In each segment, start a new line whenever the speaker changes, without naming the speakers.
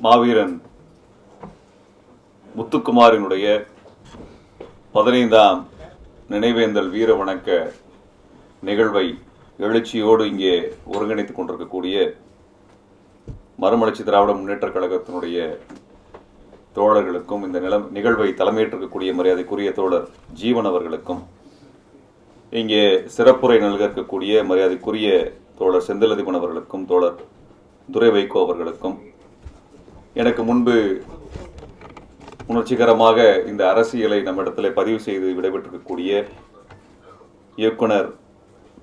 மாவீரன் முத்துக்குமாரினுடைய பதினைந்தாம் நினைவேந்தல் வீர வணக்க நிகழ்வை எழுச்சியோடு இங்கே ஒருங்கிணைத்துக் கொண்டிருக்கக்கூடிய மறுமலர்ச்சி திராவிட முன்னேற்றக் கழகத்தினுடைய தோழர்களுக்கும் இந்த நிலம் நிகழ்வை தலைமையேற்றிருக்கக்கூடிய மரியாதைக்குரிய தோழர் ஜீவன் அவர்களுக்கும் இங்கே சிறப்புரை நல்கக்கூடிய மரியாதைக்குரிய தோழர் செந்திலதிபன் அவர்களுக்கும் தோழர் துரை வைகோ அவர்களுக்கும் எனக்கு முன்பு உணர்ச்சிகரமாக இந்த அரசியலை நம்ம இடத்துல பதிவு செய்து விடைபெற்றிருக்கக்கூடிய இயக்குனர்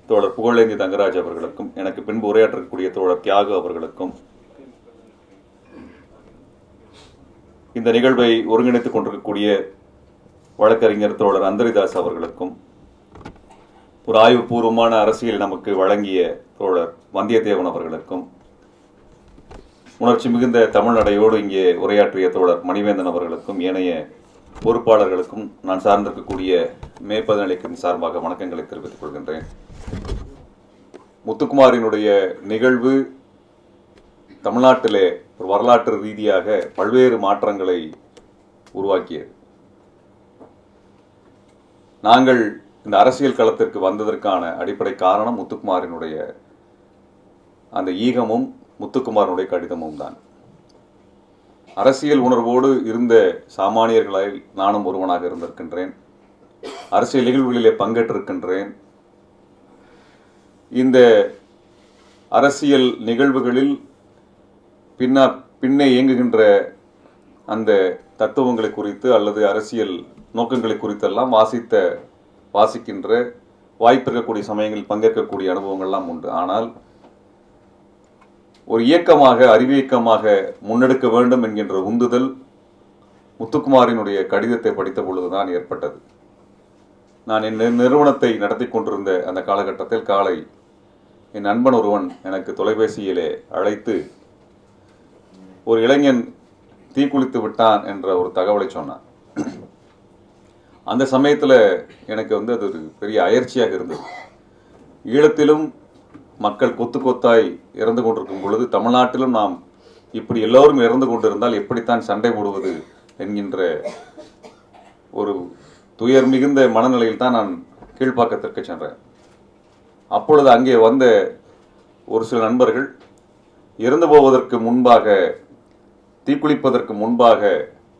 தோழர் புகழேந்தி தங்கராஜ் அவர்களுக்கும் எனக்கு பின்பு உரையாற்றக்கூடிய தோழர் தியாகு அவர்களுக்கும் இந்த நிகழ்வை ஒருங்கிணைத்துக் கொண்டிருக்கக்கூடிய வழக்கறிஞர் தோழர் அந்தரிதாஸ் அவர்களுக்கும் ஒரு ஆய்வுபூர்வமான அரசியல் நமக்கு வழங்கிய தோழர் வந்தியத்தேவன் அவர்களுக்கும் உணர்ச்சி மிகுந்த தமிழ் நடையோடு இங்கே உரையாற்றிய தோழர் மணிவேந்தன் அவர்களுக்கும் ஏனைய பொறுப்பாளர்களுக்கும் நான் சார்ந்திருக்கக்கூடிய மேற்பதநிலைக்கும் சார்பாக வணக்கங்களை தெரிவித்துக் கொள்கின்றேன். முத்துக்குமாரினுடைய நிகழ்வு தமிழ்நாட்டிலே ஒரு வரலாற்று ரீதியாக பல்வேறு மாற்றங்களை உருவாக்கியது. நாங்கள் இந்த அரசியல் களத்திற்கு வந்ததற்கான அடிப்படை காரணம் முத்துக்குமாரினுடைய அந்த ஈகமும் முத்துக்குமாரனுடைய கடிதமும் தான். அரசியல் உணர்வோடு இருந்த சாமானியர்களில் நானும் ஒருவனாக இருந்திருக்கின்றேன். அரசியல் நிகழ்வுகளிலே பங்கேற்றிருக்கின்றேன். இந்த அரசியல் நிகழ்வுகளில் பின்னா பின்னே இயங்குகின்ற அந்த தத்துவங்களை குறித்து அல்லது அரசியல் நோக்கங்களை குறித்தெல்லாம் வாசித்த வாசிக்கின்ற வாய்ப்பிருக்கக்கூடிய சமயங்களில் பங்கேற்கக்கூடிய அனுபவங்கள்லாம் உண்டு. ஆனால் ஒரு இயக்கமாக அறிவியக்கமாக முன்னெடுக்க வேண்டும் என்கின்ற உந்துதல் முத்துக்குமாரினுடைய கடிதத்தை படித்த பொழுதுதான் ஏற்பட்டது. நான் என் நிறுவனத்தை நடத்தி கொண்டிருந்த அந்த காலகட்டத்தில் காலை என் நண்பன் ஒருவன் எனக்கு தொலைபேசியிலே அழைத்து ஒரு இளைஞன் தீக்குளித்து விட்டான் என்ற ஒரு தகவலை சொன்னான். அந்த சமயத்தில் எனக்கு வந்து அது ஒரு பெரிய அயற்சியாக இருந்தது. ஈழத்திலும் மக்கள் கொத்து கொத்தாய் இறந்து கொண்டிருக்கும் பொழுது தமிழ்நாட்டிலும் நாம் இப்படி எல்லோரும் இறந்து கொண்டிருந்தால் எப்படித்தான் சண்டை போடுவது என்கின்ற ஒரு துயர் மிகுந்த மனநிலையில் தான் நான் கீழ்ப்பாக்கத்திற்கு சென்றேன். அப்பொழுது அங்கே வந்த ஒரு சில நண்பர்கள் இறந்து போவதற்கு முன்பாக தீக்குளிப்பதற்கு முன்பாக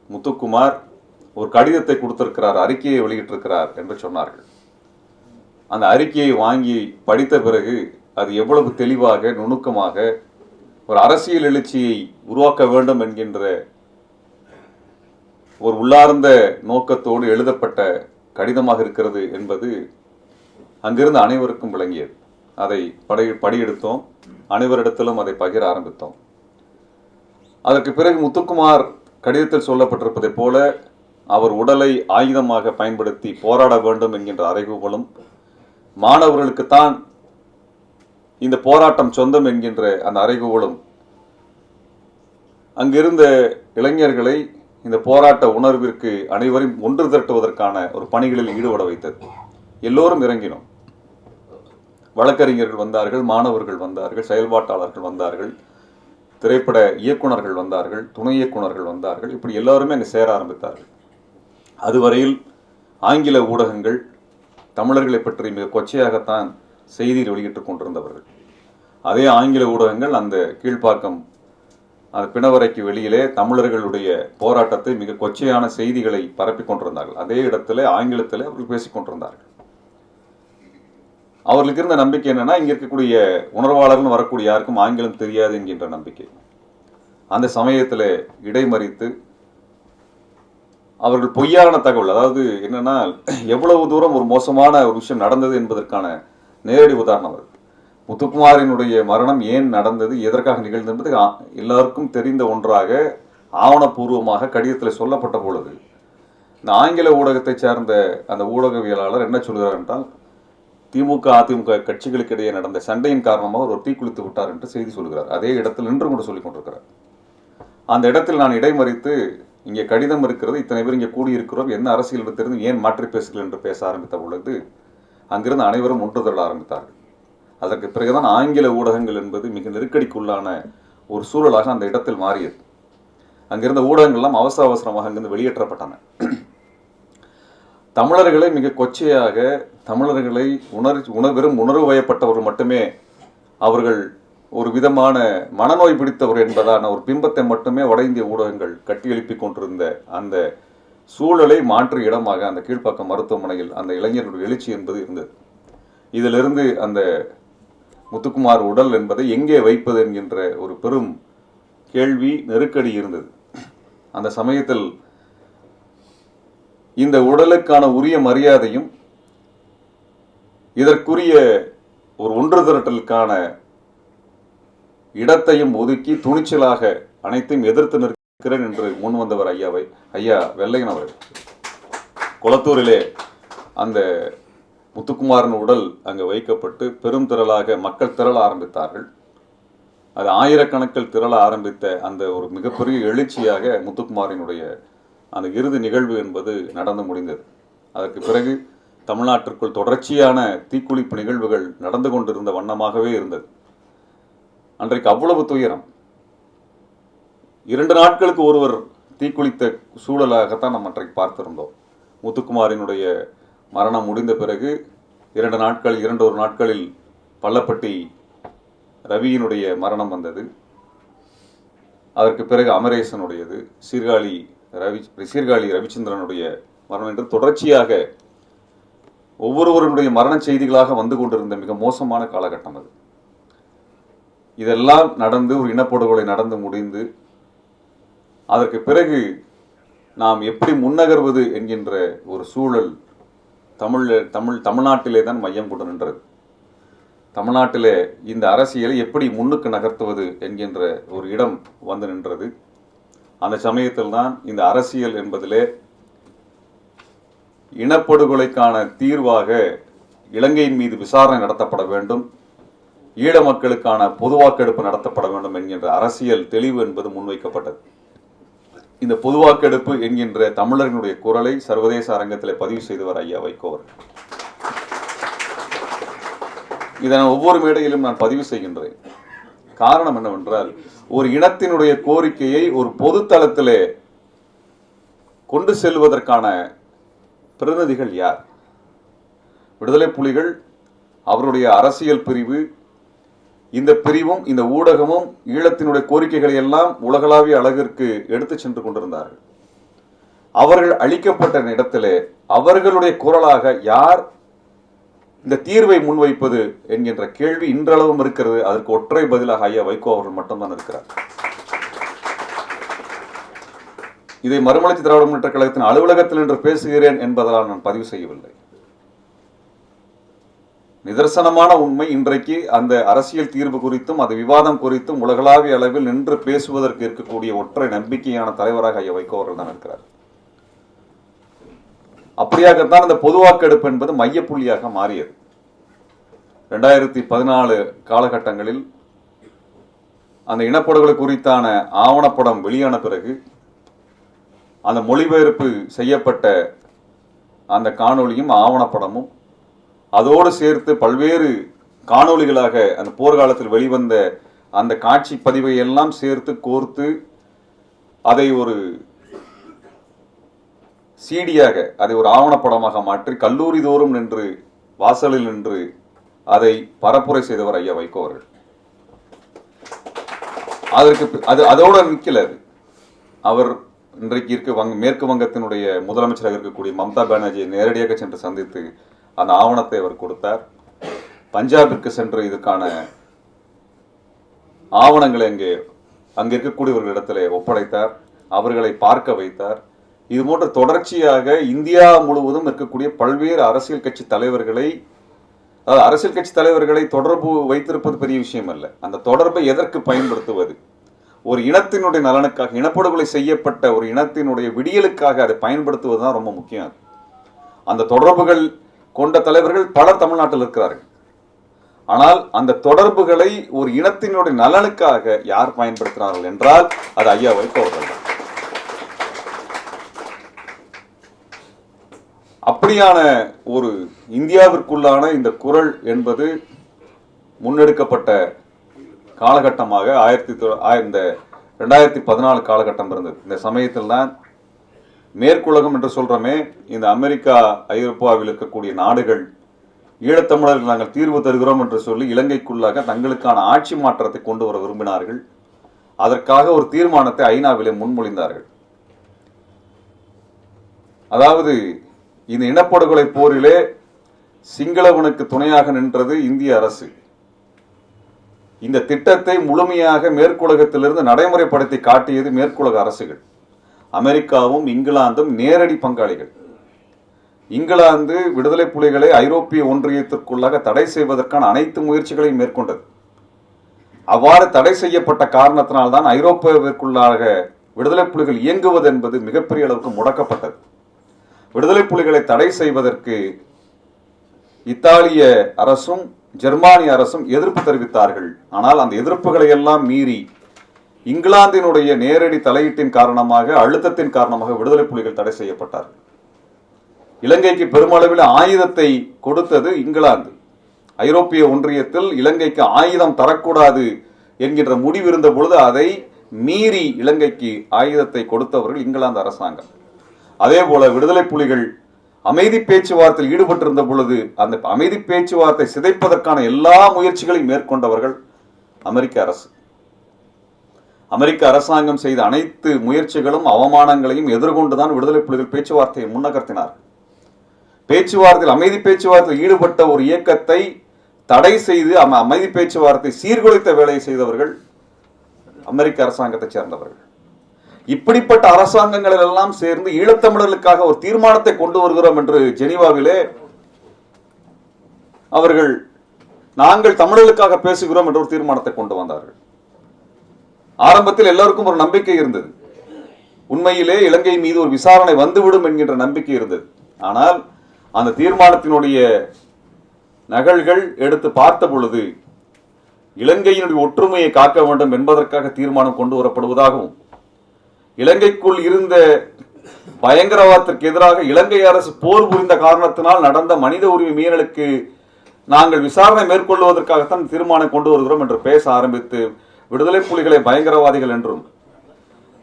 முத்துக்குமார் ஒரு கடிதத்தை கொடுத்திருக்கிறார் அறிக்கையை வெளியிட்டிருக்கிறார் என்று சொன்னார்கள். அந்த அறிக்கையை வாங்கி படித்த பிறகு அது எவ்வளவு தெளிவாக நுணுக்கமாக ஒரு அரசியல் எழுச்சியை உருவாக்க வேண்டும் என்கின்ற ஒரு உள்ளார்ந்த நோக்கத்தோடு எழுதப்பட்ட கடிதமாக இருக்கிறது என்பது அங்கிருந்து அனைவருக்கும் விளங்கியது. அதை படை படியெடுத்தோம். அனைவரிடத்திலும் அதை பகிர ஆரம்பித்தோம். அதற்கு பிறகு முத்துக்குமார் கடிதத்தில் சொல்லப்பட்டிருப்பதைப் போல அவர் உடலை ஆயுதமாக பயன்படுத்தி போராட வேண்டும் என்கின்ற அறைகூவலும் மாணவர்களுக்குத்தான் இந்த போராட்டம் சொந்தம் என்கின்ற அந்த அறைகூவலும் அங்கிருந்த இளைஞர்களை இந்த போராட்ட உணர்விற்கு அனைவரையும் ஒன்று திரட்டுவதற்கான ஒரு பணிகளில் ஈடுபட வைத்தது. எல்லோரும் இறங்கினோம். வழக்கறிஞர்கள் வந்தார்கள் மாணவர்கள் வந்தார்கள் செயல்பாட்டாளர்கள் வந்தார்கள் திரைப்பட இயக்குனர்கள் வந்தார்கள் துணை இயக்குனர்கள் வந்தார்கள். இப்படி எல்லாருமே அங்கே சேர ஆரம்பித்தார்கள். அதுவரையில் ஆங்கில ஊடகங்கள் தமிழர்களை பற்றி மிக கொச்சையாகத்தான் செய்தியில் வெளியிட்டுக் கொண்டிருந்தவர்கள். அதே ஆங்கில ஊடகங்கள் அந்த கீழ்ப்பாக்கம் அந்த பிணவரைக்கு வெளியிலே தமிழர்களுடைய போராட்டத்தை மிக கொச்சையான செய்திகளை பரப்பிக் கொண்டிருந்தார்கள். அதே இடத்துல ஆங்கிலத்தில் அவர்கள் பேசிக் கொண்டிருந்தார்கள். அவர்களுக்கு இருந்த நம்பிக்கை என்னன்னா இங்க இருக்கக்கூடிய உணர்வாளர்கள் வரக்கூடிய யாருக்கும் ஆங்கிலம் தெரியாது என்கின்ற நம்பிக்கை. அந்த சமயத்தில் இடைமறித்து அவர்கள் பொய்யான தகவல் அதாவது என்னன்னா எவ்வளவு தூரம் ஒரு மோசமான ஒரு விஷயம் நடந்தது என்பதற்கான நேரடி உதாரணம் அது. முத்துக்குமாரினுடைய மரணம் ஏன் நடந்தது எதற்காக நிகழ்ந்தது என்பது ஆ- எல்லாருக்கும் தெரிந்த ஒன்றாக ஆவணப்பூர்வமாக கடிதத்தில் சொல்லப்பட்ட பொழுது இந்த ஆங்கில ஊடகத்தை சார்ந்த அந்த ஊடகவியலாளர் என்ன சொல்கிறார் என்றால் திமுக அதிமுக கட்சிகளுக்கு இடையே நடந்த சண்டையின் காரணமாக ஒரு தீக்குளித்து விட்டார் என்று செய்தி சொல்கிறார். அதே இடத்தில் நின்று கொண்டு சொல்லிக் கொண்டிருக்கிறார். அந்த இடத்தில் நான் இடைமறித்து இங்கே கடிதம் இருக்கிறது இத்தனை பேர் இங்கே கூடியிருக்கிறோம் என்ன அரசியல் எடுத்திருந்து ஏன் மாற்றி பேசுகிறேன் என்று பேச ஆரம்பித்த பொழுது அங்கிருந்து அனைவரும் ஒன்று திரள ஆரம்பித்தார்கள். அதற்கு பிறகுதான் ஆங்கில ஊடகங்கள் என்பது மிக நெருக்கடிக்குள்ளான ஒரு சூழலாக அந்த இடத்தில் மாறியது. அங்கிருந்த ஊடகங்கள்லாம் அவசர அவசரமாக அங்கிருந்து வெளியேற்றப்பட்டன. தமிழர்களை மிக கொச்சையாக தமிழர்களை உணர் உணவெறும் உணர்வு வயப்பட்டவர்கள் மட்டுமே அவர்கள் ஒரு விதமான மனநோய் பிடித்தவர் என்பதான ஒரு பிம்பத்தை மட்டுமே வட இந்திய ஊடகங்கள் கட்டியெழுப்பி கொண்டிருந்த அந்த சூழலை மாற்று இடமாக அந்த கீழ்ப்பாக்கம் மருத்துவமனையில் அந்த இளைஞர்களுடைய எழுச்சி என்பது இருந்தது. இதிலிருந்து அந்த முத்துக்குமார் உடல் என்பதை எங்கே வைப்பது என்கின்ற ஒரு பெரும் கேள்வி நெருக்கடி இருந்தது. அந்த சமயத்தில் இந்த உடலுக்கான உரிய மரியாதையும் இதற்குரிய ஒரு ஒன்று திரட்டலுக்கான இடத்தையும் ஒதுக்கி துணிச்சலாக அனைத்தையும் எதிர்த்து நிற்கிறேன் என்று முன் வந்தவர் ஐயாவை ஐயா வெள்ளையன் அவர்கள். குளத்தூரிலே அந்த முத்துக்குமாரன் உடல் அங்கு வைக்கப்பட்டு பெரும் திரளாக மக்கள் திரள ஆரம்பித்தார்கள். அது ஆயிரக்கணக்கில் திரள ஆரம்பித்த அந்த ஒரு மிகப்பெரிய எழுச்சியாக முத்துக்குமாரினுடைய அந்த இறுதி நிகழ்வு என்பது நடந்து முடிந்தது. அதற்கு பிறகு தமிழ்நாட்டிற்குள் தொடர்ச்சியான தீக்குளிப்பு நிகழ்வுகள் நடந்து கொண்டிருந்த வண்ணமாகவே இருந்தது. அன்றைக்கு அவ்வளவு துயரம். இரண்டு நாட்களுக்கு ஒருவர் தீக்குளித்த சூழலாகத்தான் நம்ம அன்றைக்கு பார்த்திருந்தோம். முத்துக்குமாரினுடைய மரணம் முடிந்த பிறகு இரண்டு நாட்கள் இரண்டு ஒரு நாட்களில் பள்ளப்பட்டி ரவியினுடைய மரணம் வந்தது. அதற்கு பிறகு அமரேசனுடையது. சீர்காழி ரவி சீர்காழி ரவிச்சந்திரனுடைய மரணம் என்று தொடர்ச்சியாக ஒவ்வொருவருடைய மரண செய்திகளாக வந்து கொண்டிருந்த மிக மோசமான காலகட்டம் அது. இதெல்லாம் நடந்து ஒரு இனப்படுகொலை நடந்து முடிந்து அதற்கு பிறகு நாம் எப்படி முன்னகர்வது என்கின்ற ஒரு சூழல் தமிழ் தமிழ் தமிழ்நாட்டிலே தான் மையம் கொண்டு நின்றது. தமிழ்நாட்டிலே இந்த அரசியலை எப்படி முன்னுக்கு நகர்த்துவது என்கின்ற ஒரு இடம் வந்து நின்றது. அந்த சமயத்தில் தான் இந்த அரசியல் என்பதிலே இனப்படுகொலைக்கான தீர்வாக இலங்கையின் மீது விசாரணை நடத்தப்பட வேண்டும். ஈழ மக்களுக்கான பொது வாக்கெடுப்பு நடத்தப்பட வேண்டும் என்கின்ற அரசியல் தெளிவு என்பது முன்வைக்கப்பட்டது. இந்த பொது வாக்கெடுப்பு என்கின்ற தமிழர்களுடைய குரலை சர்வதேச அரங்கத்தில் பதிவு செய்தவர் ஐயா வைகோ அவர்கள். இதை நான் ஒவ்வொரு மேடையிலும் நான் பதிவு செய்கின்றேன். காரணம் என்னவென்றால் ஒரு இனத்தினுடைய கோரிக்கையை ஒரு பொது தளத்திலே கொண்டு செல்வதற்கான பிரதிநிதிகள் யார்? விடுதலை புலிகள் அவருடைய அரசியல் பிரிவு இந்த பிரிவும் இந்த ஊடகமும் ஈழத்தினுடைய கோரிக்கைகளை எல்லாம் உலகளாவிய அழகிற்கு எடுத்து சென்று கொண்டிருந்தார்கள். அவர்கள் அளிக்கப்பட்ட இடத்திலே அவர்களுடைய குரலாக யார் இந்த தீர்வை முன்வைப்பது என்கின்ற கேள்வி இன்றளவும் இருக்கிறது. அதற்கு ஒற்றை பதிலாக ஐயா வைகோ அவர்கள் மட்டும்தான் இருக்கிறார். இதை மறுமலர்ச்சி திராவிட முன்னேற்ற கழகத்தின் அலுவலகத்தில் என்று பேசுகிறேன் என்பதால் நான் பதிவு செய்யவில்லை. நிதர்சனமான உண்மை இன்றைக்கு அந்த அரசியல் தீர்வு குறித்தும் அது விவாதம் குறித்தும் உலகளாவிய அளவில் நின்று பேசுவதற்கு இருக்கக்கூடிய ஒற்றை நம்பிக்கையான தலைவராக ஐயா வைகோ அவர்கள் தான் இருக்கிறார். அப்படியாகத்தான் அந்த பொது வாக்கெடுப்பு என்பது மையப்புள்ளியாக மாறியது. ரெண்டாயிரத்தி பதினாலு காலகட்டங்களில் அந்த இனப்படுகொலை குறித்தான ஆவணப்படம் வெளியான பிறகு அந்த மொழிபெயர்ப்பு செய்யப்பட்ட அந்த காணொளியும் ஆவணப்படமும் அதோடு சேர்த்து பல்வேறு காணொளிகளாக அந்த போர்க்காலத்தில் வெளிவந்த அந்த காட்சி பதிவை எல்லாம் சேர்த்து கோர்த்து அதை ஒரு சீடியாக அதை ஒரு ஆவணப்படமாக மாற்றி கல்லூரி தோறும் நின்று வாசலில் நின்று அதை பரப்புரை செய்தவர் ஐயா வைகோ அவர்கள். அதற்கு அது அதோட நிற்கல அது. அவர் இன்றைக்கு இருக்க வங்க மேற்கு வங்கத்தினுடைய முதலமைச்சராக இருக்கக்கூடிய மம்தா பானர்ஜியை நேரடியாக சென்று சந்தித்து அந்த ஆவணத்தை அவர் கொடுத்தார். பஞ்சாபிற்கு சென்று இதுக்கான ஆவணங்களை அங்கே அங்கே இருக்கக்கூடியவர்களிடத்தில் ஒப்படைத்தார். அவர்களை பார்க்க வைத்தார். இது போன்ற தொடர்ச்சியாக இந்தியா முழுவதும் இருக்கக்கூடிய பல்வேறு அரசியல் கட்சி தலைவர்களை அதாவது அரசியல் கட்சி தலைவர்களை தொடர்பு வைத்திருப்பது பெரிய விஷயம் அல்ல. அந்த தொடர்பை எதற்கு பயன்படுத்துவது? ஒரு இனத்தினுடைய நலனுக்காக இனப்படுகொலை செய்யப்பட்ட ஒரு இனத்தினுடைய விடியலுக்காக அதை பயன்படுத்துவது தான் ரொம்ப முக்கியம். அந்த தொடர்புகள் கொண்ட தலைவர்கள் பலர் தமிழ்நாட்டில் இருக்கிறார்கள் ஆனால் அந்த தொடர்புகளை ஒரு இனத்தினுடைய நலனுக்காக யார் பயன்படுத்தினார்கள் என்றால் அது ஐயா வைகோ அவர்கள் தான். அப்படியான ஒரு இந்தியாவிற்குள்ளான இந்த குரல் என்பது முன்னெடுக்கப்பட்ட காலகட்டமாக ஆயிரத்தி தொ- இந்த ரெண்டாயிரத்தி பதினாலு காலகட்டம் இருந்தது இந்த சமயத்தில் தான் மேற்குலகம் என்று சொல்கிறோமே இந்த அமெரிக்கா ஐரோப்பாவில் இருக்கக்கூடிய நாடுகள் ஈழத்தமிழர்கள் நாங்கள் தீர்வு தருகிறோம் என்று சொல்லி இலங்கைக்குள்ளாக தங்களுக்கான ஆட்சி மாற்றத்தை கொண்டு வர விரும்பினார்கள். அதற்காக ஒரு தீர்மானத்தை ஐநாவிலே முன்மொழிந்தார்கள். அதாவது இந்த இனப்படுகொலை போரிலே சிங்களவனுக்கு துணையாக நின்றது இந்திய அரசு. இந்த திட்டத்தை முழுமையாக மேற்குலகத்திலிருந்து நடைமுறைப்படுத்தி காட்டியது மேற்குலக அரசுகள். அமெரிக்காவும் இங்கிலாந்தும் நேரடி பங்காளிகள். இங்கிலாந்து விடுதலை புலிகளை ஐரோப்பிய ஒன்றியத்திற்குள்ளாக தடை செய்வதற்கான அனைத்து முயற்சிகளையும் மேற்கொண்டது. அவ்வாறு தடை செய்யப்பட்ட காரணத்தினால்தான் ஐரோப்பாவிற்குள்ளாக விடுதலை புலிகள் இயங்குவது என்பது மிகப்பெரிய அளவுக்கு முடக்கப்பட்டது. விடுதலை புலிகளை தடை செய்வதற்கு இத்தாலிய அரசும் ஜெர்மானிய அரசும் எதிர்ப்பு தெரிவித்தார்கள். ஆனால் அந்த எதிர்ப்புகளை எல்லாம் மீறி இங்கிலாந்தினுடைய நேரடி தலையீட்டின் காரணமாக அழுத்தத்தின் காரணமாக விடுதலை புலிகள் தடை செய்யப்பட்டார்கள். இலங்கைக்கு பெருமளவில் ஆயுதத்தை கொடுத்தது இங்கிலாந்து. ஐரோப்பிய ஒன்றியத்தில் இலங்கைக்கு ஆயுதம் தரக்கூடாது என்கின்ற முடிவு இருந்த பொழுது அதை மீறி இலங்கைக்கு ஆயுதத்தை கொடுத்தவர்கள் இங்கிலாந்து அரசாங்கம். அதே போல விடுதலை புலிகள் அமைதி பேச்சுவார்த்தையில் ஈடுபட்டிருந்த பொழுது அந்த அமைதி பேச்சுவார்த்தை சிதைப்பதற்கான எல்லா முயற்சிகளையும் மேற்கொண்டவர்கள் அமெரிக்க அரசு. அமெரிக்க அரசாங்கம் செய்த அனைத்து முயற்சிகளும் அவமானங்களையும் எதிர்கொண்டுதான் விடுதலை புலிகள் பேச்சுவார்த்தையை முன்னகர்த்தினார். பேச்சுவார்த்தையில் அமைதி பேச்சுவார்த்தையில் ஈடுபட்ட ஒரு இயக்கத்தை தடை செய்து அம- அமைதி பேச்சுவார்த்தை சீர்குலைத்த வேலையை செய்தவர்கள் அமெரிக்க அரசாங்கத்தை சேர்ந்தவர்கள். இப்படிப்பட்ட அரசாங்கங்கள் எல்லாம் சேர்ந்து ஈழத்தமிழர்களுக்காக ஒரு தீர்மானத்தை கொண்டு வருகிறோம் என்று ஜெனீவாவிலே அவர்கள் நாங்கள் தமிழர்களுக்காக பேசுகிறோம் என்ற ஒரு தீர்மானத்தை கொண்டு வந்தார்கள். ஆரம்பத்தில் எல்லாருக்கும் ஒரு நம்பிக்கை இருந்தது. உண்மையிலே இலங்கை மீது ஒரு விசாரணை வந்துவிடும் என்கின்ற நம்பிக்கை இருந்தது. ஆனால் அந்த தீர்மானத்தினுடைய நகல்கள் எடுத்து பார்த்த பொழுது இலங்கையினுடைய ஒற்றுமையை காக்க வேண்டும் என்பதற்காக தீர்மானம் கொண்டு வரப்படுவதாகவும் இலங்கைக்குள் இருந்த பயங்கரவாதத்திற்கு எதிராக இலங்கை அரசு போர் புரிந்த காரணத்தினால் நடந்த மனித உரிமை மீறலுக்கு நாங்கள் விசாரணை மேற்கொள்வதற்காகத்தான் தீர்மானம் கொண்டு வருகிறோம் என்று பேச ஆரம்பித்து விடுதலை புலிகளை பயங்கரவாதிகள் என்றும்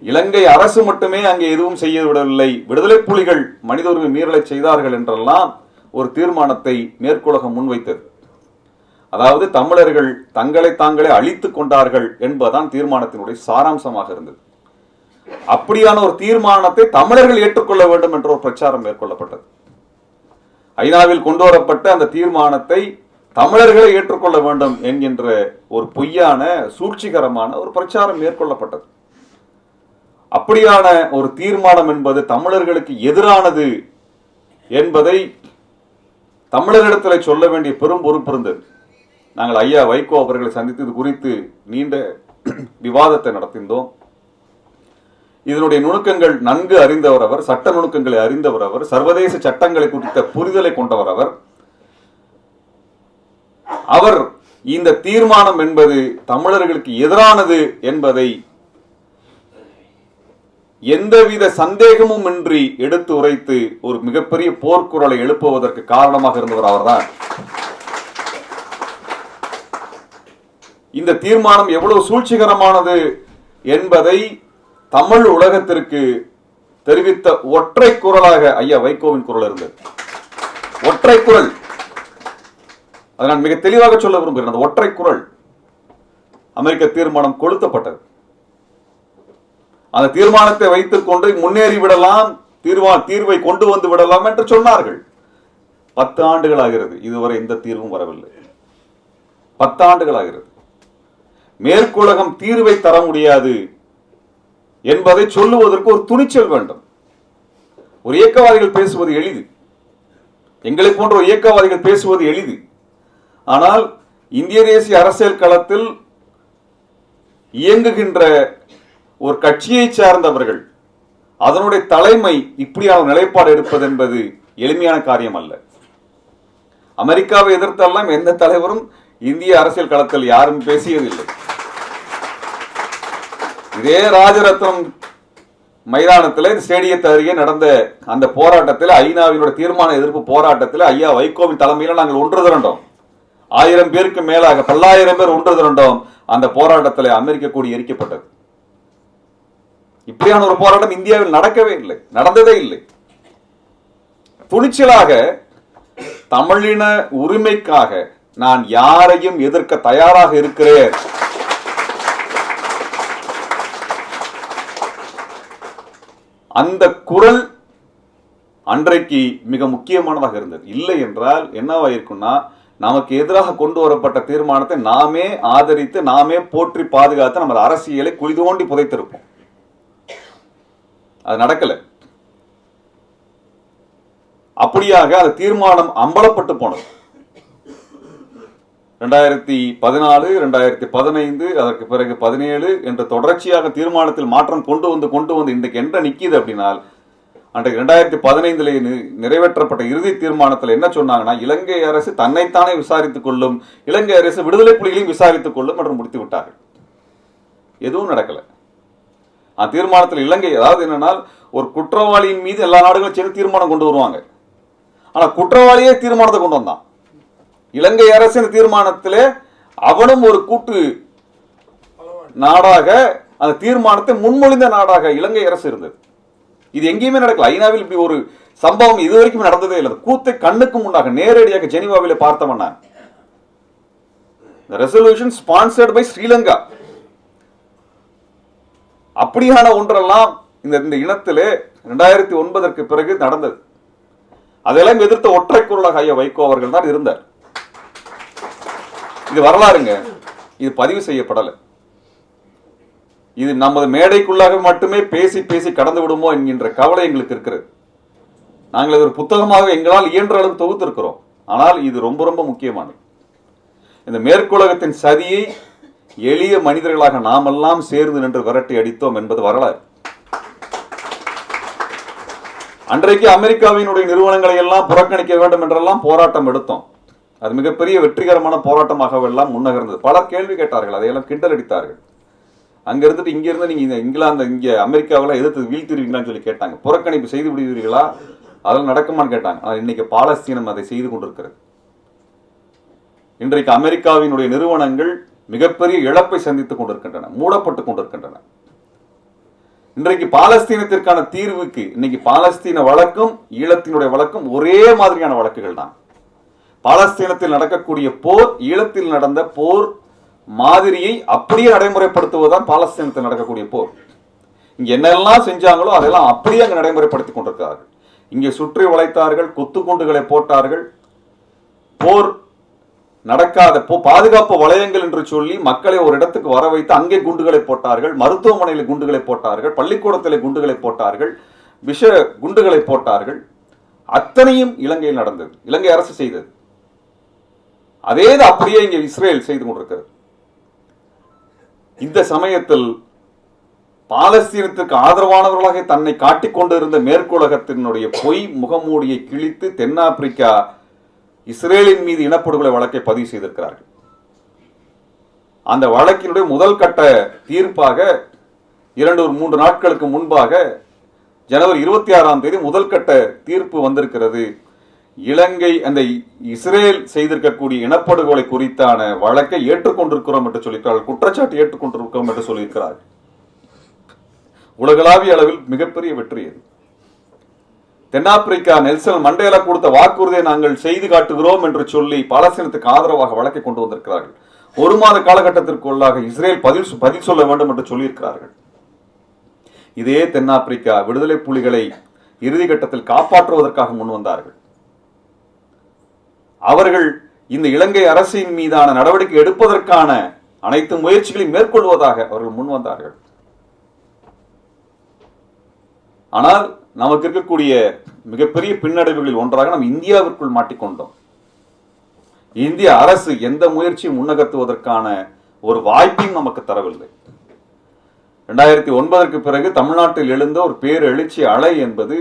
இலங்கை அரசு மட்டுமே அங்கே எதுவும் செய்ய விடவில்லை விடுதலை புலிகள் மனித உரிமை மீறலை செய்தார்கள் என்றெல்லாம் ஒரு தீர்மானத்தை மேற்குலகம் முன்வைத்தது. அதாவது தமிழர்கள் தங்களை தாங்களே அழித்துக் கொண்டார்கள் என்பதுதான் தீர்மானத்தினுடைய சாராம்சமாக இருந்தது. அப்படியான ஒரு தீர்மானத்தை தமிழர்கள் ஏற்றுக்கொள்ள வேண்டும் என்ற ஒரு பிரச்சாரம் மேற்கொள்ளப்பட்டது. ஐநாவில் கொண்டு வரப்பட்ட அந்த தீர்மானத்தை தமிழர்களை ஏற்றுக்கொள்ள வேண்டும் என்கின்ற ஒரு பொய்யான சூழ்ச்சிகரமான ஒரு பிரச்சாரம் மேற்கொள்ளப்பட்டது. அப்படியான ஒரு தீர்மானம் என்பது தமிழர்களுக்கு எதிரானது என்பதை தமிழரிடத்தில் சொல்ல வேண்டிய பெரும் பொறுப்பு இருந்தது. நாங்கள் ஐயா வைகோ அவர்களை சந்தித்து இது குறித்து நீண்ட விவாதத்தை நடத்தியிருந்தோம் இதனுடைய நுணுக்கங்கள் நன்கு அறிந்தவர் அவர் சட்ட நுணுக்கங்களை அறிந்தவர் அவர் சர்வதேச சட்டங்களை குறித்த புரிதலை கொண்டவர் அவர். அவர் இந்த தீர்மானம் என்பது தமிழர்களுக்கு எதிரானது என்பதை எந்தவித சந்தேகமும் இன்றி எடுத்து உரைத்து ஒரு மிகப்பெரிய போர்க்குரலை எழுப்புவதற்கு காரணமாக இருந்தவர் அவர்தான். இந்த தீர்மானம் எவ்வளவு சூழ்ச்சிகரமானது என்பதை தமிழ் உலகத்திற்கு தெரிவித்த ஒற்றை குரலாக ஐயா வைகோவின் குரல் இருந்தது. ஒற்றை குரல். அதை நான் மிக தெளிவாக சொல்ல விரும்புகிறேன். அந்த ஒற்றை குரல் அமெரிக்க தீர்மானம் கொளுத்தப்பட்டது. அந்த தீர்மானத்தை வைத்துக் கொண்டு முன்னேறி விடலாம் தீர்வா தீர்வை கொண்டு வந்து விடலாம் என்று சொன்னார்கள். பத்து ஆண்டுகள் ஆகிறது இதுவரை எந்த தீர்வும் வரவில்லை. பத்து ஆண்டுகள் ஆகிறது மேற்குலகம் தீர்வை தர முடியாது என்பதை சொல்லுவதற்கு ஒரு துணிச்சல் வேண்டும். ஒரு இயக்கவாதிகள் பேசுவது எளிது. எங்களை போன்ற ஒரு இயக்கவாதிகள் பேசுவது எளிது. ஆனால் இந்திய தேசிய அரசியல் களத்தில் இயங்குகின்ற ஒரு கட்சியை சார்ந்தவர்கள் அதனுடைய தலைமை இப்படியான நிலைப்பாடு எடுப்பது என்பது எளிமையான காரியம் அல்ல. அமெரிக்காவை எதிர்த்தெல்லாம் எந்த தலைவரும் இந்திய அரசியல் களத்தில் யாரும் பேசியதில்லை. இதே ராஜரத்னம் மைதானத்தில் ஸ்டேடியத்தை அருகே நடந்த அந்த போராட்டத்தில் ஐநாவினுடைய தீர்மான எதிர்ப்பு போராட்டத்தில் ஐயா வைகோவின் தலைமையில் நாங்கள் ஒன்று திரண்டோம். ஆயிரம் பேருக்கு மேலாக பல்லாயிரம் பேர் ஒன்று திரண்டோம். அந்த போராட்டத்தில் அமெரிக்க கூடி எரிக்கப்பட்டது. இப்படியான ஒரு போராட்டம் இந்தியாவில் நடக்கவே இல்லை. நடந்ததே இல்லை. துணிச்சலாக தமிழின உரிமைக்காக நான் யாரையும் எதிர்க்க தயாராக இருக்கிறேன். அந்த குரல் அன்றைக்கு மிக முக்கியமானதாக இருந்தது. இல்லை என்றால் என்னவாயிருக்கும்னா நமக்கு எதிராக கொண்டு வரப்பட்ட தீர்மானத்தை நாமே ஆதரித்து நாமே போற்றி பாதுகாத்து நமது அரசியலை குழி தோண்டி புதைத்திருப்போம். அது நடக்கல. அப்படியாக அந்த தீர்மானம் அம்பலப்பட்டு போனது. ரெண்டாயிரத்தி பதினாலு ரெண்டாயிரத்தி பதினைந்து அதற்கு பிறகு பதினேழு என்ற தொடர்ச்சியாக தீர்மானத்தில் மாற்றம் கொண்டு வந்து கொண்டு வந்து இன்றைக்கு என்ன நிக்கிது அப்படின்னால் அன்றைக்கு ரெண்டாயிரத்தி பதினைந்துல நிறைவேற்றப்பட்ட இறுதி தீர்மானத்தில் என்ன சொன்னாங்கன்னா இலங்கை அரசு தன்னைத்தானே விசாரித்துக் கொள்ளும் இலங்கை அரசு விடுதலை புலிகளையும் விசாரித்துக் கொள்ளும் என்று முடித்து விட்டார்கள். எதுவும் நடக்கல. அந்த தீர்மானத்தில் இலங்கை அதாவது என்னன்னா ஒரு குற்றவாளியின் மீது எல்லா நாடுகளும் சேர்ந்து தீர்மானம் கொண்டு வருவாங்க. ஆனால் குற்றவாளியே தீர்மானத்தை கொண்டு வந்தான். இலங்கை அரசின் தீர்மானத்திலே அவனும் ஒரு கூட்டு நாடாக அந்த தீர்மானத்தை முன்மொழிந்த நாடாக இலங்கை அரசு இருந்தது. இது எங்கேயுமே நடக்கல. ஐநாவில் இப்படி ஒரு சம்பவம் இது வரைக்கும் நடந்ததே இல்லை. கூத்தை கண்ணுக்கு முன்னாக நேரடியாக ஜெனிவாவில் பார்த்தவன் நான். Resolution sponsored by Sri Lanka. அப்படியான ஒன்றெல்லாம் இந்த இந்த இனத்திலே ரெண்டாயிரத்தி ஒன்பதற்கு பிறகு நடந்தது. அதெல்லாம் எதிர்த்த ஒற்றை குரலாக ஐயா வைகோ அவர்கள் தான் இருந்தார். இது வரலாறுங்க. இது பதிவு செய்யப்படலை. இது நமது மேடைக்குள்ளாக மட்டுமே பேசி பேசி கடந்து விடுமோ என்கின்ற கவலை எங்களுக்கு இருக்கிறது. நாங்கள் இது ஒரு புத்தகமாக எங்களால் இயன்ற அளவு தொகுத்திருக்கிறோம். ஆனால் இது ரொம்ப ரொம்ப முக்கியமானது. இந்த மேற்குலகத்தின் சதியை எளிய மனிதர்களாக நாமெல்லாம் சேர்ந்து நின்று விரட்டி அடித்தோம் என்பது வரலாறு. அன்றைக்கு அமெரிக்காவினுடைய நிறுவனங்களை எல்லாம் புறக்கணிக்க வேண்டும் என்றெல்லாம் போராட்டம் எடுத்தோம். அது மிகப்பெரிய வெற்றிகரமான போராட்டமாகவெல்லாம் முன்னகர்ந்தது. பலர் கேள்வி கேட்டார்கள் அதையெல்லாம் கிண்டல் அடித்தார்கள். அங்க இருந்துட்டு இங்க இருந்து நீங்க இந்த இங்கிலாந்து இங்க அமெரிக்காவெல்லாம் எதிர்த்து வீழ்த்திருவீங்களான்னு சொல்லி கேட்டாங்க. புறக்கணிப்பு செய்து விடுவீர்களா? அதெல்லாம் நடக்குமான்னு கேட்டாங்க. ஆனால் இன்னைக்கு பாலஸ்தீனம் அதை செய்து கொண்டிருக்கிறது. இன்றைக்கு அமெரிக்காவினுடைய நிறுவனங்கள் மிகப்பெரிய இழப்பை சந்தித்துக் கொண்டிருக்கின்றன மூடப்பட்டுக் கொண்டிருக்கின்றன. இன்றைக்கு பாலஸ்தீனத்திற்கான தீர்வுக்கு இன்னைக்கு பாலஸ்தீன வழக்கும் ஈழத்தினுடைய வழக்கும் ஒரே மாதிரியான வழக்குகள் தான். பாலஸ்தீனத்தில் நடக்கக்கூடிய போர் ஈழத்தில் நடந்த போர் மாதிரியை அப்படியே நடைமுறைப்படுத்துவதுதான் பாலஸ்தீனத்தில் நடக்கக்கூடிய போர். இங்க என்னெல்லாம் செஞ்சாங்களோ அதெல்லாம் அப்படியே அங்க நடைமுறைப்படுத்திக் கொண்டிருக்கிறார்கள். இங்கே சுற்றி வளைத்தார்கள் குத்துக்குண்டுகளை போட்டார்கள். போர் நடக்காத போ பாதுகாப்பு வளையங்கள் என்று சொல்லி மக்களை ஒரு இடத்துக்கு வர வைத்து அங்கே குண்டுகளை போட்டார்கள் மருத்துவமனையில் குண்டுகளை போட்டார்கள் பள்ளிக்கூடத்திலே குண்டுகளை போட்டார்கள் விஷ குண்டுகளை போட்டார்கள். அத்தனையும் இலங்கையில் நடந்தது இலங்கை அரசு செய்தது. அதே அப்படியே இங்கே இஸ்ரேல் செய்து கொண்டிருக்கிறது. இந்த சமயத்தில் பாலஸ்தீனத்திற்கு ஆதரவானவர்களாக தன்னை காட்டிக் கொண்டிருந்த மேற்குலகத்தினுடைய பொய் முகமூடியை கிழித்து தென்னாப்பிரிக்கா இஸ்ரேலின் மீது இனப்படுகொலை வழக்கை பதிவு செய்திருக்கிறார்கள். அந்த வழக்கினுடைய முதல் கட்ட தீர்ப்பாக இரண்டு ஒரு மூன்று நாட்களுக்கு முன்பாக ஜனவரி இருபத்தி ஆறாம் தேதி முதல் கட்ட தீர்ப்பு வந்திருக்கிறது. இலங்கை அந்த இஸ்ரேல் செய்திருக்கக்கூடிய இனப்படுகொலை குறித்தான வழக்கை ஏற்றுக்கொண்டிருக்கிறோம் என்று சொல்லியிருக்கிறார்கள் குற்றச்சாட்டு ஏற்றுக்கொண்டிருக்கிறோம் என்று சொல்லியிருக்கிறார்கள். உலகளாவிய அளவில் மிகப்பெரிய வெற்றி அது. தென்னாப்பிரிக்கா நெல்சன் மண்டேலா கொடுத்த வாக்குறுதியை நாங்கள் செய்து காட்டுகிறோம் என்று சொல்லி பாலஸ்தீனத்துக்கு ஆதரவாக வழக்கை கொண்டு வந்திருக்கிறார்கள். ஒரு மாத காலகட்டத்திற்குள்ளாக இஸ்ரேல் பதில் பதில் சொல்ல வேண்டும் என்று சொல்லியிருக்கிறார்கள். இதே தென்னாப்பிரிக்கா விடுதலை புலிகளை இறுதி கட்டத்தில் காப்பாற்றுவதற்காக முன் வந்தார்கள். அவர்கள் இந்த இலங்கை அரசின் மீதான நடவடிக்கை எடுப்பதற்கான அனைத்து முயற்சிகளையும் மேற்கொள்வதாக அவர்கள் முன் வந்தார்கள். ஆனால் நமக்கு இருக்கக்கூடிய மிகப்பெரிய பின்னடைவுகளில் ஒன்றாக நாம் இந்தியாவிற்குள் மாட்டிக்கொண்டோம். இந்திய அரசு எந்த முயற்சியும் முன்னகர்த்துவதற்கான ஒரு வாய்ப்பையும் நமக்கு தரவில்லை. ரெண்டாயிரத்தி ஒன்பதற்கு பிறகு தமிழ்நாட்டில் எழுந்த ஒரு பேரெழுச்சி அலை என்பது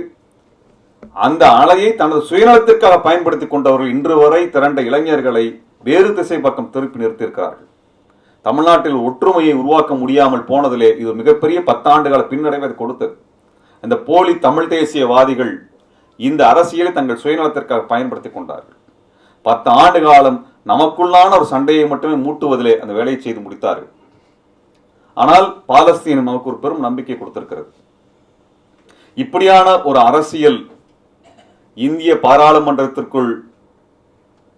அந்த அலையை தனது சுயநலத்திற்காக பயன்படுத்திக் கொண்டவர்கள் இன்று வரை திரண்ட இளைஞர்களை வேறு திசை பக்கம் திருப்பி நிறுத்தியிருக்கிறார்கள். தமிழ்நாட்டில் ஒற்றுமையை உருவாக்க முடியாமல் போனதிலே இது மிகப்பெரிய பத்தாண்டுகால பின்னடைவை கொடுத்தது. அந்த போலி தமிழ் தேசியவாதிகள் இந்த அரசியலை தங்கள் சுயநலத்திற்காக பயன்படுத்திக் கொண்டார்கள். பத்து ஆண்டு காலம் நமக்குள்ளான ஒரு சண்டையை மட்டுமே மூட்டுவதிலே அந்த வேலையை செய்து முடித்தார்கள். ஆனால் பாலஸ்தீன் நமக்கு ஒரு பெரும் நம்பிக்கை கொடுத்திருக்கிறது. இப்படியான ஒரு அரசியல் இந்திய பாராளுமன்றத்திற்குள்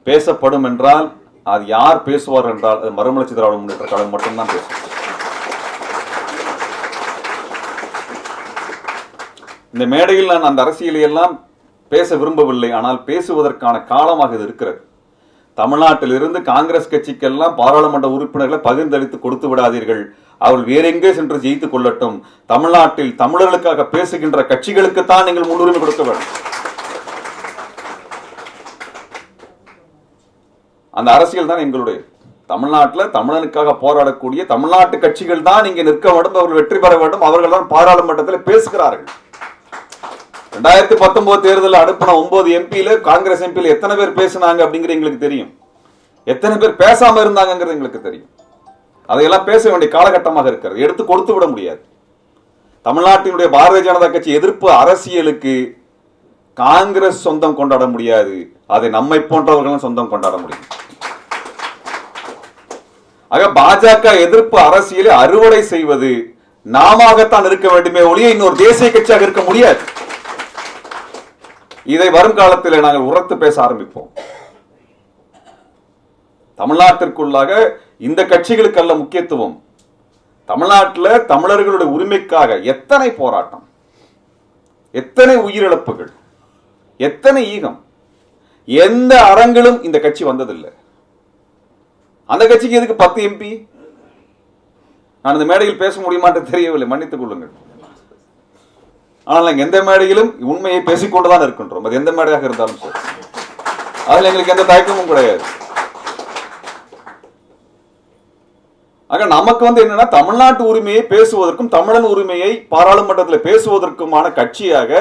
பேசப்படும் என்றால் அது யார் பேசுவார் என்றால் அது மறுமலர்ச்சி திராவிட முன்னேற்ற கழகம் மட்டும்தான் பேசும். இந்த மேடையில் நான் அந்த அரசியலையெல்லாம் பேச விரும்பவில்லை ஆனால் பேசுவதற்கான காலமாக இது இருக்கிறது. தமிழ்நாட்டிலிருந்து காங்கிரஸ் கட்சிக்கெல்லாம் பாராளுமன்ற உறுப்பினர்களை பகிர்ந்தளித்து கொடுத்து விடாதீர்கள். அவர்கள் வேறெங்கே சென்று ஜெயித்துக் கொள்ளட்டும். தமிழ்நாட்டில் தமிழர்களுக்காக பேசுகின்ற கட்சிகளுக்குத்தான் நீங்கள் முன்னுரிமை கொடுக்க வேண்டும். அந்த அரசியல் தான் எங்களுடைய? தமிழ்நாட்டில் தமிழனுக்காக போராடக்கூடிய தமிழ்நாட்டு கட்சிகள் தான் இங்கே நிற்க வேண்டும் அவர்கள் வெற்றி பெற வேண்டும் அவர்கள் தான் பாராளுமன்றத்தில் பேசுகிறார்கள். ரெண்டாயிரத்தி பத்தொன்பது தேர்தலில் அனுப்பின ஒன்பது எம்பியில காங்கிரஸ் எம்பியில எத்தனை பேர் பேசினாங்க அப்படிங்கிறது எங்களுக்கு தெரியும். எத்தனை பேர் பேசாம இருந்தாங்கங்கிறது எங்களுக்கு தெரியும். அதையெல்லாம் பேச வேண்டிய காலகட்டமாக இருக்கிறது. எடுத்து கொடுத்து விட முடியாது. தமிழ்நாட்டினுடைய பாரதிய ஜனதா கட்சி எதிர்ப்பு அரசியலுக்கு காங்கிரஸ் சொந்தம் கொண்டாட முடியாது. அதை நம்மை போன்றவர்களும் சொந்தம் கொண்டாட முடியும். ஆக பாஜக எதிர்ப்பு அரசியலை அறுவடை செய்வது நாமத்தான் இருக்க வேண்டுமே ஒழிய இன்னொரு தேசிய கட்சியாக இருக்க முடியாது. இதை வரும் காலத்தில் நாங்கள் உரத்து பேச ஆரம்பிப்போம். தமிழ்நாட்டிற்குள்ளாக இந்த கட்சிகளுக்கு அல்ல முக்கியத்துவம். தமிழ்நாட்டில் தமிழர்களுடைய உரிமைக்காக எத்தனை போராட்டம் எத்தனை உயிரிழப்புகள் எத்தனை ஈகம் எந்த அறங்களும் இந்த கட்சி வந்ததில்லை. அந்த கட்சிக்கு எதுக்கு பத்து எம்பி நான் இந்த மேடையில் பேச முடியுமாட்டு தெரியவில்லை. மன்னித்துக் கொள்ளுங்கள். ஆனால் நாங்கள் எந்த மேடையிலும் உண்மையை பேசிக்கொண்டுதான் இருக்கின்றோம். அது எந்த மேடையாக இருந்தாலும் சரி. அதில் எங்களுக்கு எந்த தயக்கமும் கிடையாது. ஆக நமக்கு வந்து என்னன்னா தமிழ்நாட்டு உரிமையை பேசுவதற்கும் தமிழன் உரிமையை பாராளுமன்றத்தில் பேசுவதற்குமான கட்சியாக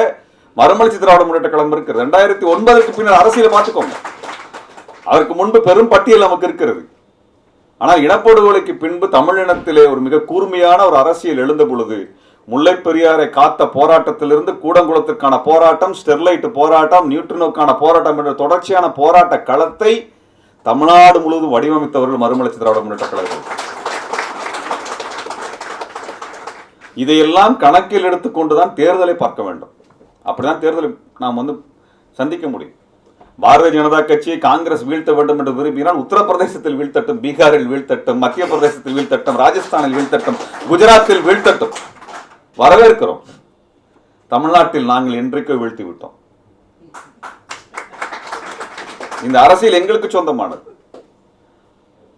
மறுமலர்ச்சி திராவிட முன்னேற்ற கழகம் இருக்கு ரெண்டாயிரத்தி ஒன்பதுக்கு பின்னர் அரசியலை பார்த்துக்கோங்க அதற்கு முன்பு பெரும் பட்டியல் நமக்கு இருக்கிறது. ஆனால் இனப்படுகொலைக்கு பின்பு தமிழினத்திலே ஒரு மிக கூர்மையான ஒரு அரசியல் எழுந்த பொழுது முல்லை பெரியாரை காத்த போராட்டத்திலிருந்து கூடங்குளத்திற்கான போராட்டம் ஸ்டெர்லைட் போராட்டம் நியூட்ரினோக்கான போராட்டம் என்ற தொடர்ச்சியான போராட்ட களத்தை தமிழ்நாடு முழுவதும் வடிவமைத்தவர்கள் மறுமலர்ச்சி திராவிட முன்னேற்ற கழகம் இதையெல்லாம் கணக்கில் எடுத்துக்கொண்டுதான் தேர்தலை பார்க்க வேண்டும். அப்படிதான் தேர்தலை நாம் வந்து சந்திக்க முடியும். பாரதிய ஜனதா கட்சியை காங்கிரஸ் வீழ்த்த வேண்டும் என்று விரும்பினால் உத்தரப்பிரதேசத்தில் வீழ்த்தட்டும் பீகாரில் வீழ்த்தட்டும் மத்திய பிரதேசத்தில் வீழ்த்தட்டும் ராஜஸ்தானில் வீழ்த்தட்டும் குஜராத்தில் வீழ்த்தட்டும். வரவேற்கிறோம். தமிழ்நாட்டில் நாங்கள் என்றைக்கோ வீழ்த்தி விட்டோம். இந்த அரசியல் எங்களுக்கு சொந்தமானது.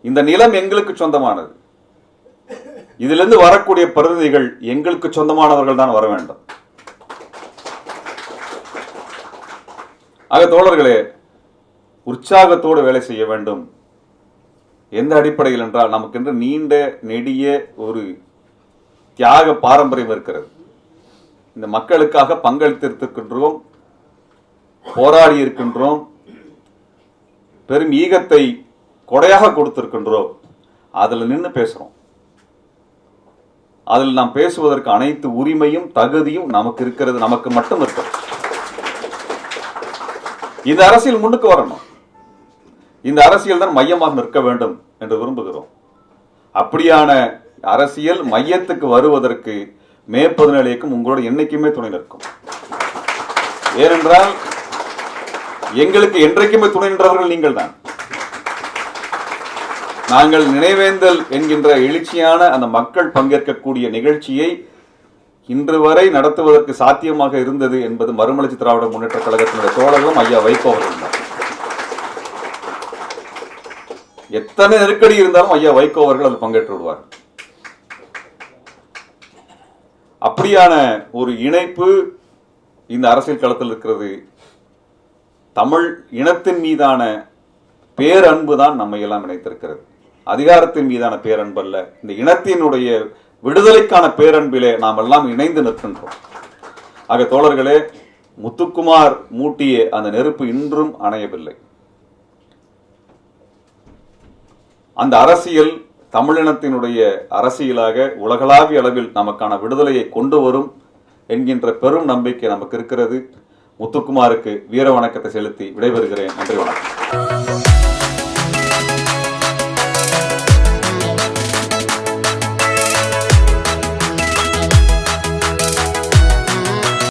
இந்த நிலம் எங்களுக்கு சொந்தமானது. இதிலிருந்து வரக்கூடிய பிரதிநிதிகள் எங்களுக்கு சொந்தமானவர்கள் தான் வர வேண்டும். ஆக தோழர்களே உற்சாகத்தோடு வேலை செய்ய வேண்டும். எந்த அடிப்படையில் என்றால் நமக்கென்று நீண்ட நெடிய ஒரு தியாக பாரம்பரியம் இருக்கிறது. இந்த மக்களுக்காக பங்களித்திருக்கின்றோம் போராடி இருக்கின்றோம் பெரும் ஈகத்தை கொடையாக கொடுத்திருக்கின்றோம். அதில் நின்று பேசுறோம். அதில் நாம் பேசுவதற்கு அனைத்து உரிமையும் தகுதியும் நமக்கு இருக்கிறது நமக்கு மட்டும் இருக்கிறது. இந்த அரசியல் முன்னுக்கு வரணும். இந்த அரசியல் தான் மையமாக நிற்க வேண்டும் என்று விரும்புகிறோம். அப்படியான அரசியல் மையத்துக்கு வருவதற்கு மே பதினேழு இயக்கம் உங்களோட என்னைக்குமே துணை நிற்கும். ஏனென்றால் எங்களுக்கு என்றைக்குமே துணை நின்றவர்கள் நீங்கள் தான். நாங்கள் நினைவேந்தல் என்கின்ற எழுச்சியான அந்த மக்கள் பங்கேற்கக்கூடிய நிகழ்ச்சியை இன்று வரை நடத்துவதற்கு சாத்தியமாக இருந்தது என்பது மறுமலர்ச்சி திராவிட முன்னேற்ற கழகத்தினுடைய தோழர்களும் ஐயா வைகோ தான். எத்தனை நெருக்கடி இருந்தாலும் ஐயா வைகோ அவர்கள் அதில் பங்கேற்று விடுவார் அப்படியான ஒரு இணைப்பு இந்த அரசியல் களத்தில் இருக்கிறது. தமிழ் இனத்தின் மீதான பேரன்பு தான் நம்மை எல்லாம் இணைத்திருக்கிறது. அதிகாரத்தின் மீதான பேரன்பு அல்ல. இந்த இனத்தினுடைய விடுதலைக்கான பேரன்பிலே நாம் எல்லாம் இணைந்து நிற்கின்றோம். ஆக தோழர்களே முத்துக்குமார் மூட்டிய அந்த நெருப்பு இன்றும் அணையவில்லை. அந்த அரசியல் தமிழினத்தினுடைய அரசியலாக உலகளாவிய அளவில் நமக்கான விடுதலையை கொண்டு வரும் என்கின்ற பெரும் நம்பிக்கை நமக்கு இருக்கிறது. முத்துக்குமாருக்கு வீர வணக்கத்தை செலுத்தி விடைபெறுகிறேன். நன்றி வணக்கம்.